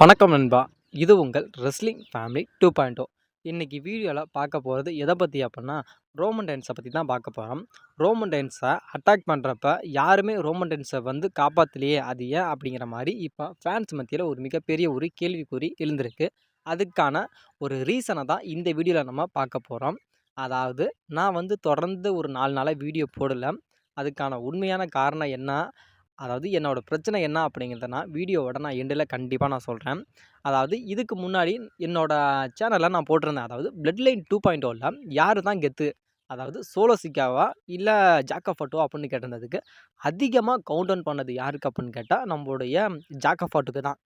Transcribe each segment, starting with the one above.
வணக்கம் நண்பா. இது உங்கள் wrestling family two point O இன்றைக்கி வீடியோவில் பார்க்க போகிறது எதை பற்றி அப்படின்னா ரோமன் டைன்ஸை பற்றி தான் பார்க்க போகிறோம் ரோமன் டைன்ஸை அட்டாக் பண்ணுறப்ப யாருமே ரோமன் டைன்ஸை வந்து காப்பாற்றலையே அது ஏன் அப்படிங்கிற மாதிரி இப்போ ஃபேன்ஸ் மத்தியில் ஒரு மிகப்பெரிய ஒரு கேள்விக்குறி எழுந்திருக்கு. அதுக்கான ஒரு ரீசனை தான் இந்த வீடியோவில் நம்ம பார்க்க போகிறோம் அதாவது நான் வந்து தொடர்ந்து ஒரு நாலு நாளாக வீடியோ போடலை. அதுக்கான உண்மையான காரணம் என்ன? அதாவது என்னோடய பிரச்சனை என்ன அப்படிங்கிறத நான் வீடியோவோட நான் எண்டில் கண்டிப்பாக நான் சொல்கிறேன் அதாவது இதுக்கு முன்னாடி என்னோடய சேனலில் நான் போட்டிருந்தேன். அதாவது பிளட் லைன் டூ பாயிண்ட் ஓவில் யார் தான் கெத்து அதாவது சோலோ சிக்காவா இல்லை ஜாக்கஃபாட்டோ அப்படின்னு கேட்டிருந்ததுக்கு அதிகமாக கவுண்ட் டவுன் பண்ணது யாருக்கு அப்படின்னு கேட்டால் நம்மளுடைய ஜாக்கஃபாட்டுக்கு தான்.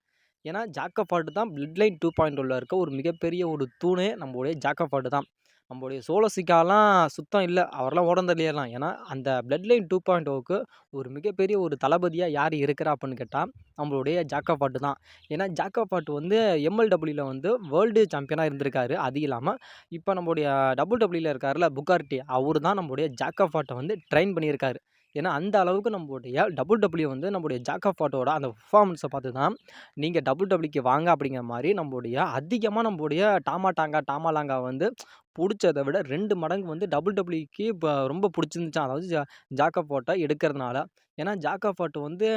ஏன்னா ஜாக்கஃபாட்டு தான் பிளட் லைன் டூ பாயிண்ட் ஓவில் இருக்க ஒரு மிகப்பெரிய ஒரு தூணே நம்மளுடைய ஜாக்கஃபாட்டு தான். நம்மளுடைய சோலசிக்காலாம் சுத்தம் இல்லை. அவரெல்லாம் ஓடந்தள்ளிடலாம் ஏன்னா அந்த பிளட் லைன் டூ பாயிண்ட் ஓவுக்கு ஒரு மிகப்பெரிய ஒரு தளபதியாக யார் இருக்கிறா அப்படின்னு கேட்டால் நம்மளுடைய ஜாக்கா பாட்டு தான். ஏன்னா ஜாக்கா பாட்டு வந்து எம்எல்டபிள்யூவில் வந்து வேர்ல்டு சாம்பியனாக இருந்திருக்காரு. அது இல்லாமல் இப்போ நம்மளுடைய டபுள் டபிள்யூவில் இருக்கார்ல புகார்டி அவர் தான் நம்மளுடைய ஜாக்கா பாட்டை வந்து ட்ரெயின் பண்ணியிருக்காரு. ஏன்னா அந்த அளவுக்கு நம்மளுடைய டபுள் டபிள்யூ வந்து நம்மளுடைய ஜாக்கா பாட்டோட அந்த பர்ஃபார்மன்ஸை பார்த்து தான் நீங்கள் டபுள் டபுள்யூக்கு வாங்க அப்படிங்கிற மாதிரி நம்மளுடைய அதிகமாக நம்மளுடைய டாமா டாங்கா டாமா லாங்கா வந்து பிடிச்சத விட ரெண்டு மடங்கு வந்து டபுள் டபுள்யூக்கு இப்போ ரொம்ப பிடிச்சிருந்துச்சான் அதாவது ஜா ஜாக்கப் ஃபோட்டோ எடுக்கிறதுனால. ஏன்னா ஜாக்கப் பாட்டு வந்து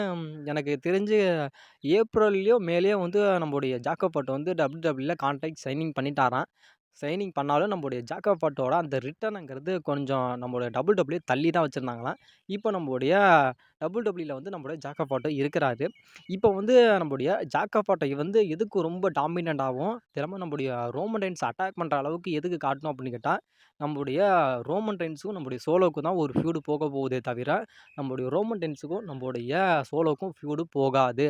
எனக்கு தெரிஞ்சு ஏப்ரல்லையோ மேலேயோ வந்து நம்மளுடைய ஜாக்கப் பாட்டு வந்து டபுள் டபுள்யூவில் கான்ட்ராக்ட் சைனிங் பண்ணிட்டாரான் சைனிங் பண்ணாலும் நம்மளுடைய ஜாக்கப் பாட்டோட அந்த ரிட்டர்னுங்கிறது கொஞ்சம் நம்மளுடைய டபுள் டபுள்யூ தள்ளி தான் வச்சுருந்தாங்களாம். இப்போ நம்மளுடைய டபுள் டபுள்யூவில் வந்து நம்மளுடைய ஜாக்கப் பாட்டோ இருக்கிறாரு. இப்போ வந்து நம்மளுடைய ஜாக்கப் பாட்டை வந்து எதுக்கு ரொம்ப டாமினண்ட்டாகவும் திறமை நம்மளுடைய ரோமன் டைன்ஸ் அட்டாக் பண்ணுற அளவுக்கு எதுக்கு காட்டணும் அப்படின்னு கேட்டால் நம்மளுடைய ரோமன் டைன்ஸுக்கும் நம்மளுடைய சோலோக்கும் தான் ஒரு ஃபியூடு போக போகுதே தவிர நம்மளுடைய ரோமன் டைன்ஸுக்கும் நம்மளுடைய சோலோக்கும் ஃபியூடு போகாது.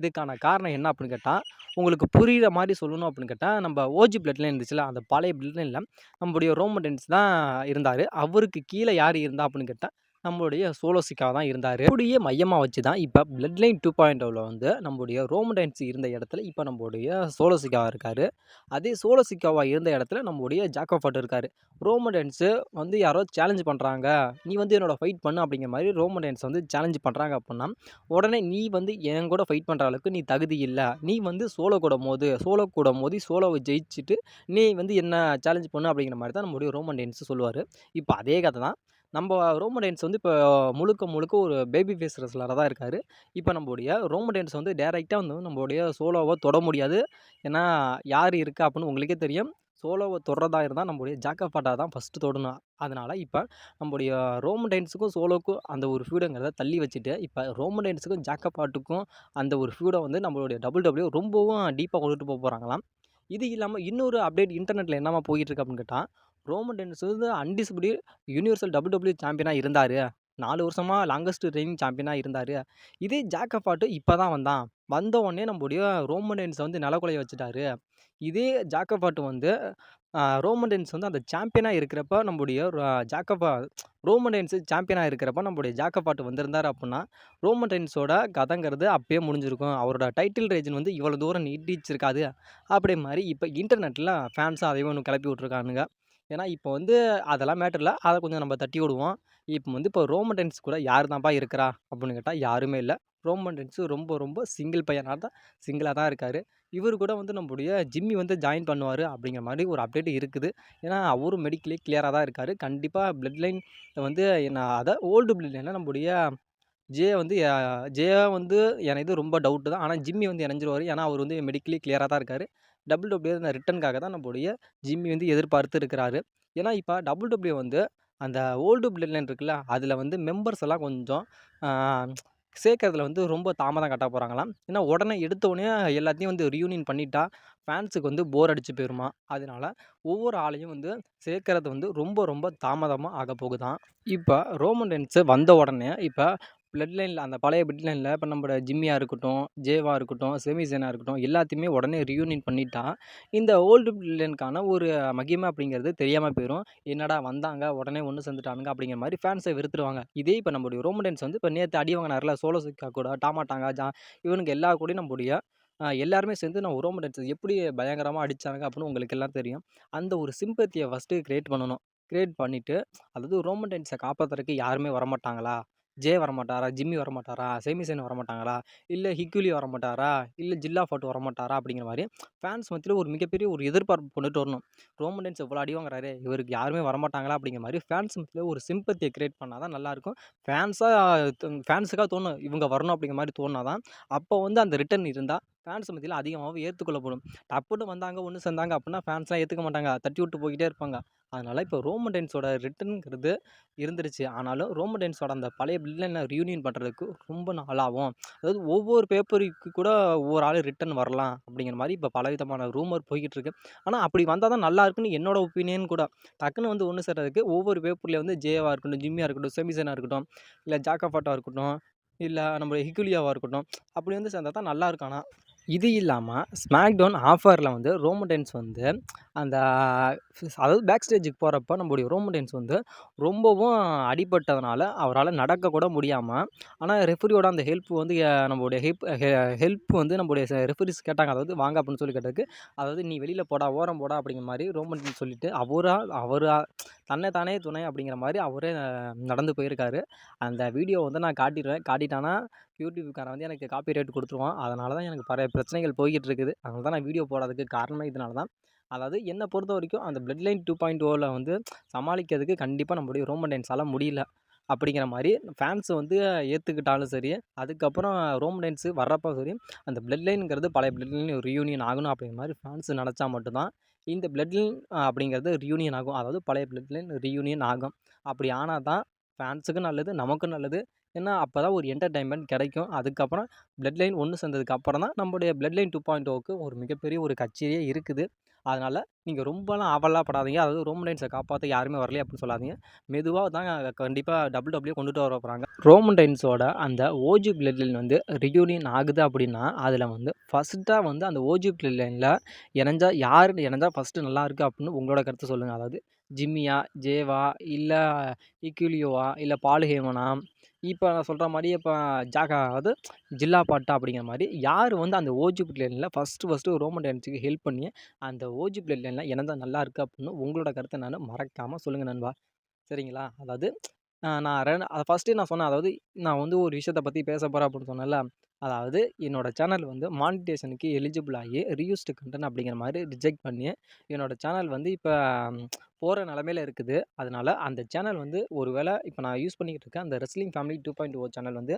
இதுக்கான காரணம் என்ன அப்படின்னு கேட்டால் உங்களுக்கு புரிகிற மாதிரி சொல்லணும் அப்படின்னு கேட்டால் நம்ம ஓஜி பிளட்லைன் இருந்துச்சுல அந்த பழைய பிளட்லைனில் நம்மளுடைய ரோமன் தான் இருந்தார். அவருக்கு கீழே யார் இருந்தா அப்படின்னு கேட்டால் நம்மளுடைய சோலோசிக்காக தான் இருந்தார். அப்படியே மையமாக வச்சு தான் இப்போ பிளட் லைன் டூ பாயிண்ட் வந்து நம்மளுடைய ரோமடைன்ஸ் இருந்த இடத்துல இப்போ நம்மளுடைய சோலோசிக்காவாக இருக்கார். அதே சோலோசிக்காவாக இருந்த இடத்துல நம்மளுடைய ஜாக்கோஃபாட் இருக்கார். ரோமடைன்ஸு வந்து யாரோ சேலஞ்ச் பண்ணுறாங்க நீ வந்து என்னோட ஃபைட் பண்ணு அப்படிங்கிற மாதிரி ரோமடைன்ஸ் வந்து சேலஞ்ச் பண்ணுறாங்க அப்படின்னா உடனே நீ வந்து என் கூட ஃபைட் பண்ணுற அளவுக்கு நீ தகுதி இல்லை. நீ வந்து சோலோ கூட மோது. சோலோ கூட மோதி சோலோவை ஜெயிச்சுட்டு நீ வந்து என்ன சேலஞ்ச் பண்ணு அப்படிங்கிற மாதிரி தான் நம்மளுடைய ரோமன் சொல்லுவார். இப்போ அதே கதை தான். நம்ம ரோமடைன்ஸ் வந்து இப்போ முழுக்க முழுக்க ஒரு பேபி ஃபேஸ் ரெஸ்லராக தான் இருக்கார். இப்போ நம்மளுடைய ரோமடைன்ஸ் வந்து டேரெக்டாக வந்து நம்மளுடைய சோலோவை தொட முடியாது. ஏன்னா யார் இருக்கா அப்படின்னு உங்களுக்கே தெரியும். சோலோவை தொடுறதா இருந்தால் நம்மளுடைய ஜாக்கப்பாட்டா தான் ஃபஸ்ட்டு தொடணும். அதனால் இப்போ நம்முடைய ரோமடைன்ஸுக்கும் சோலோக்கும் அந்த ஒரு ஃபியூடுங்கிறத தள்ளி வச்சுட்டு இப்போ ரோமன் ரோமடைன்ஸுக்கும் ஜாக்கப்பாட்டுக்கும் அந்த ஒரு ஃபியூடை வந்து நம்மளுடைய டபுள் டபுள்யூ ரொம்பவும் டீப்பாக கொண்டுட்டு போக போகிறாங்களாம் இது இல்லாமல் இன்னொரு அப்டேட் இன்டர்நெட்டில் என்னமா போயிட்டுருக்கு அப்படின்னு கேட்டால் ரோமன் டென்னிஸ் வந்து அன்டிஸ்பிடி யூனிவர்சல் டபுள் டபுள்யூ சாம்பியனாக இருந்தார். நாலு வருஷமாக லாங்கஸ்ட் ரெய்னிங் சாம்பியனாக இருந்தார். இதே ஜாக்கப்பாட்டு இப்போ தான் வந்தான். வந்த உடனே நம்முடைய ரோமன் டென்ஸை வந்து நிலக்குலைய வச்சுட்டாரு. இதே ஜாக்கப்பாட்டு வந்து ரோமன் டென்ஸ் வந்து அந்த சாம்பியனாக இருக்கிறப்ப நம்முடைய ஜாக்கப்பா ரோமன் டென்ஸு சாம்பியனாக இருக்கிறப்ப நம்முடைய ஜாக்கப்பாட்டு வந்திருந்தார் அப்படின்னா ரோமன் டென்ஸோட கதைங்கிறது அப்பயே முடிஞ்சிருக்கும். அவரோட டைட்டில் ரேஜன் வந்து இவ்வளோ தூரம் நீட்டிச்சிருக்காது. அப்படி மாதிரி இப்போ இன்டர்நெட்டில் ஃபேன்ஸும் அதையும் ஒன்று கிளப்பி விட்ருக்கானுங்க ஏன்னா இப்போ வந்து அதெல்லாம் மேட்டர் இல்லை. அதை கொஞ்சம் நம்ம தட்டி விடுவோம். இப்போ வந்து இப்போ ரோமன் டென்ஸ் கூட யார் தான்ப்பா இருக்கிறா? அப்படின்னு கேட்டால் யாருமே இல்லை. ரோமன் டென்ஸு ரொம்ப ரொம்ப சிங்கிள் பையனாக தான் சிங்கிளாக தான் இருக்கார். இவர் கூட வந்து நம்முடைய ஜிம்மி வந்து ஜாயின் பண்ணுவார் அப்படிங்கிற மாதிரி ஒரு அப்டேட் இருக்குது. ஏன்னா அவரும் மெடிக்கலி கிளியராக தான் இருக்கார். கண்டிப்பாக பிளட் லைன் வந்து என்ன அதை ஓல்டு பிளட் லைனில் நம்முடைய ஜே வந்து ஜே வந்து எனக்கு இது ரொம்ப டவுட்டு தான். ஆனால் ஜிம்மி வந்து இணைஞ்சிருவார். ஏன்னா அவர் வந்து மெடிக்கலி கிளியராக தான் இருக்கார். டபுள் டபிள்யூ அந்த ரிட்டனுக்காக தான் நம்மளுடைய ஜிம்மி வந்து எதிர்பார்த்து இருக்கிறாரு. ஏன்னா இப்போ டபுள் டபிள்யூ வந்து அந்த ஓல்டு பிளட் லைன் இருக்குல்ல அதில் வந்து மெம்பர்ஸ் எல்லாம் கொஞ்சம் சேர்க்கறதுல வந்து ரொம்ப தாமதம் கட்ட போகிறாங்களாம் ஏன்னா உடனே எடுத்தோடனே எல்லாத்தையும் வந்து ரியூனியன் பண்ணிட்டா ஃபேன்ஸுக்கு வந்து போர் அடித்து போயிருமா? அதனால ஒவ்வொரு ஆளையும் வந்து சேர்க்கறது வந்து ரொம்ப ரொம்ப தாமதமாக ஆக போகுதான் இப்போ ரோமன் டென்ஸு வந்த உடனே இப்போ பிளட் லைனில் அந்த பழைய பிளட் லைனில் இப்போ நம்மளோட ஜிம்மியாக இருக்கட்டும் ஜேவாக இருக்கட்டும் செமிசேனாக இருக்கட்டும் எல்லாத்தையுமே உடனே ரியூனியன் பண்ணிட்டா இந்த ஓல்டு பிளட் லைனுக்கான ஒரு மகிமை அப்படிங்கிறது தெரியாமல் போயிடும் என்னடா வந்தாங்க உடனே ஒன்று சேர்ந்துட்டானுங்க அப்படிங்கிற மாதிரி ஃபேன்ஸை வெறுத்துருவாங்க. இதே இப்போ நம்மளுடைய ரோமடன்ஸ் வந்து இப்போ நேற்று அடி வாங்கினார்ல சோலோசிக்கா கூட டாமாட்டாங்க ஜா இவனுக்கு எல்லா கூடயும் நம்முடைய எல்லாருமே சேர்ந்து நான் ரோமடன்ஸ் எப்படி பயங்கரமாக அடித்தாங்க அப்படின்னு உங்களுக்கு எல்லாம் தெரியும். அந்த ஒரு சிம்பத்தியை ஃபஸ்ட்டு க்ரியேட் பண்ணணும். க்ரியேட் பண்ணிவிட்டு அதாவது ரோமன் டைன்ஸை காப்பாற்றுறதுக்கு யாருமே வரமாட்டாங்களா? ஜே வரமாட்டாரா? ஜிம்மி வரமாட்டாரா? சேமி வரமாட்டாங்களா? இல்ல ஹிக்குலி வரமாட்டாரா? இல்ல ஜில்லா ஃபட்டு வரமாட்டாரா? அப்படிங்கிற மாரி ஃபேன்ஸ் மத்தியில ஒரு மிகப்பெரிய ஒரு எதிர்பார்ப்பு கொண்டுட்டு வரணும். ரோமன் ரெயின்ஸ் இவ்வளோ அடி வாங்குறாரே, இவருக்கு யாருமே வரமாட்டாங்களா? அப்படிங்கிற மாரி ஃபேன்ஸ் மத்தியில ஒரு சிம்பத்திய கிரியேட் பண்ணா தான் நல்லாயிருக்கும். ஃபேன்ஸா ஃபேன்ஸுக்கா தோணும். இவங்க வரணும் அப்படிங்கிற மாரி தோணுனா தான், அப்போ வந்து அந்த ரிட்டர்ன் இருந்தா ஃபேன்ஸ் மத்தியில் அதிகமாகவும் ஏற்றுக்கொள்ளப்படும் டப்புன்னு வந்தாங்க, ஒன்று சேர்ந்தாங்க அப்படின்னா ஃபேன்ஸ்லாம் ஏற்றுக்க மாட்டாங்க. தட்டி விட்டு போய்கிட்டே இருப்பாங்க. அதனால் இப்போ ரோமன் டைன்ஸோட ரிட்டர்ன்ங்கிறது இருந்துருச்சு. ஆனாலும் ரோமன் டைன்ஸோட அந்த பழைய பில்லைனை ரியூனியன் பண்ணுறதுக்கு ரொம்ப நாளாகும் அதாவது ஒவ்வொரு பேப்பருக்கு கூட ஒவ்வொரு ஆள் ரிட்டன் வரலாம் அப்படிங்கிற மாதிரி இப்போ பலவிதமான ரூமர் போய்கிட்டு இருக்கு. ஆனால் அப்படி வந்தால் தான் நல்லா இருக்குன்னு என்னோட ஒப்பீனியன் கூட. டக்குன்னு வந்து ஒன்று சேர்றதுக்கு ஒவ்வொரு பேப்பரில் வந்து ஜேவாக இருக்கட்டும், ஜிம்மியாக இருக்கட்டும், செமிசனாக இருக்கட்டும், இல்லை ஜாக்காஃபாட்டாக இருக்கட்டும், இல்லை நம்ம ஹிகுலியாவாக இருக்கட்டும், அப்படி வந்து சேர்ந்தா தான் நல்லா இருக்கானா இது இல்லாமல் ஸ்மாக்டவுன் டவுன் வந்து ரோமடென்ஸ் வந்து அந்த அதாவது பேக் ஸ்டேஜுக்கு போகிறப்ப நம்மளுடைய ரோமடென்ஸ் வந்து ரொம்பவும் அடிபட்டதுனால அவரால் நடக்கக்கூட முடியாமல் ஆனால் ரெஃபரியோட ரெஃப்ரியோட அந்த ஹெல்ப் வந்து நம்மளுடைய ஹெல்ப் ஹெ ஹெல்ப் வந்து நம்மளுடைய ரெஃபரிஸ் ரெஃப்ரீஸ் கேட்டாங்க. அதாவது வாங்க அப்படின்னு சொல்லி கேட்டதுக்கு, அதாவது "நீ வெளியில் போடா, ஓரம் போடா" அப்படிங்கிற மாதிரி ரோமடென்ஸ் சொல்லிவிட்டு சொல்லிட்டு அவராக தன்னை தானே துணை அப்படிங்கிற மாதிரி அவரே நடந்து போயிருக்காரு. அந்த வீடியோ வந்து நான் காட்டிடுவேன் காட்டிட்டானா யூடியூப்காரன் வந்து எனக்கு காப்பி ரேட் கொடுத்துருவான் அதனால தான் எனக்கு பல பிரச்சனைகள் போய்கிட்டு இருக்குது. அதனால தான் நான் வீடியோ போடாததுக்கு காரணமே இதனால தான். அதாவது என்னை பொறுத்த வரைக்கும் அந்த பிளட் லைன் 2.0ல வந்து சமாளிக்கிறதுக்கு கண்டிப்பாக நம்மளுடைய ரோமன் டைன்ஸால் முடியல. அப்படிங்கிற மாதிரி ஃபேன்ஸ் வந்து ஏற்றுக்கிட்டாலும் சரி, அதுக்கப்புறம் ரோமன் டைன்ஸு வர்றப்போ சரி, அந்த பிளட் லைனுங்கிறது பழைய பிளட் லைன் ரியூனியன் ஆகணும் அப்படிங்கிற மாதிரி ஃபேன்ஸ் நினச்சா மட்டும்தான் இந்த பிளட் லைன் அப்படிங்கிறது ரியூனியன் ஆகும். அதாவது பழைய பிளட் லைன் ரியூனியன் ஆகும். அப்படி ஆனால் தான் ஃபேன்ஸுக்கும் நல்லது, நமக்கும் நல்லது. ஏன்னா அப்போ தான் ஒரு என்டர்டைன்மெண்ட் கிடைக்கும் அதுக்கப்புறம் பிளட் லைன் ஒன்று சேர்ந்ததுக்கு அப்புறம் தான் நம்முடைய பிளட் லைன் 2.0க்கு ஒரு மிகப்பெரிய ஒரு கட்சியே இருக்குது. அதனால் நீங்கள் ரொம்பலாம் ஆவல்லாம் படாதீங்க. அதாவது ரோமண்டைன்ஸை காப்பாற்ற யாருமே வரலையே அப்படின்னு சொல்லாதீங்க. மெதுவாக தான் கண்டிப்பாக டபுள் டபுள்யூ கொண்டுட்டு வர போகிறாங்க ரோமன் அந்த ஓஜி பிளட் லைன் வந்து ரியூனியன் ஆகுது அப்படின்னா, அதில் வந்து ஃபஸ்ட்டாக வந்து அந்த ஓஜி பிளட் லைனில் இணைஞ்சால் யார் இணைஞ்சால் ஃபஸ்ட்டு நல்லாயிருக்கு அப்படின்னு உங்களோட கருத்தை சொல்லுங்கள் அதாவது ஜிம்மியா, ஜேவா, இல்லை இக்யூலியோவா இல்லை பாலுஹேமனா இப்போ நான் சொல்கிற மாதிரி இப்போ ஜாகா அதாவது ஜில்லா பாட்டா அப்படிங்கிற மாதிரி யார் வந்து அந்த ஓஜி பிளேனில் ஃபஸ்ட்டு ஃபஸ்ட்டு ரோமன் டான்ஸுக்கு ஹெல்ப் பண்ணி, அந்த ஓஜி பிளட் லைன்ல நல்லா இருக்குது அப்படின்னு உங்களோட கருத்தை நான் மறக்காமல் சொல்லுங்கள் நண்பா. சரிங்களா? அதாவது நான் நான் அதை ஃபஸ்ட்டு நான் சொன்னேன். அதாவது நான் வந்து ஒரு விஷயத்த பற்றி பேச போகிறேன் அப்படின்னு சொன்னேன்ல. அதாவது என்னோடய சேனல் வந்து மானிட்டேஷனுக்கு எலிஜிபிள் ஆகி ரீயூஸ்டு கண்டென்ட் அப்படிங்கிற மாதிரி ரிஜெக்ட் பண்ணி, என்னோடய சேனல் வந்து இப்போ போகிற நிலமையில இருக்குது. அதனால் அந்த சேனல் வந்து ஒரு வேளை இப்போ நான் யூஸ் பண்ணிக்கிட்டு இருக்கேன் அந்த ரெஸ்லிங் ஃபேமிலி 2.0 சேனல் வந்து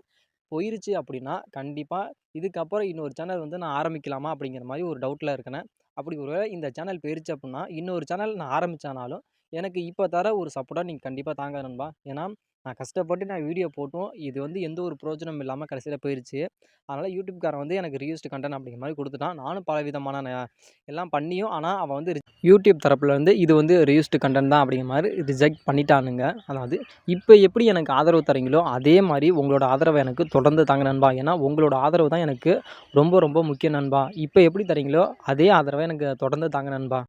போயிருச்சு அப்படின்னா, கண்டிப்பாக இதுக்கப்புறம் இன்னொரு சேனல் வந்து நான் ஆரம்பிக்கலாமா அப்படிங்கிற மாதிரி ஒரு டவுட்டில் இருக்கேன். அப்படி ஒரு வேளை இந்த சேனல் போயிருச்சு அப்படின்னா, இன்னொரு சேனல் நான் ஆரம்பித்தானாலும் எனக்கு இப்போ தர ஒரு சப்போர்ட்டாக நீங்கள் கண்டிப்பாக தாங்க நண்பா. ஏன்னா, நான் கஷ்டப்பட்டு நான் வீடியோ போட்டும், இது வந்து எந்த ஒரு பிரோஜனம் இல்லாமல் கடைசியில் போயிடுச்சு அதனால் யூடியூப்காரன் வந்து எனக்கு ரீயூஸ்டு கண்டன் அப்படிங்கிற மாதிரி கொடுத்துட்டான் நானும் பலவிதமான விதமான எல்லாம் பண்ணியும், ஆனால் அவன் வந்து யூடியூப் தரப்புலேருந்து இது வந்து ரீயூஸ்டு கண்டன் தான் அப்படிங்கிற மாதிரி ரிஜெக்ட் பண்ணிட்டானுங்க. அதாவது இப்போ எப்படி எனக்கு ஆதரவு தரீங்களோ அதே மாதிரி உங்களோட ஆதரவை எனக்கு தொடர்ந்து தாங்க நண்பா. ஏன்னா உங்களோட ஆதரவு தான் எனக்கு ரொம்ப ரொம்ப முக்கிய நண்பா. இப்போ எப்படி தரீங்களோ அதே ஆதரவை எனக்கு தொடர்ந்து தாங்க நண்பா.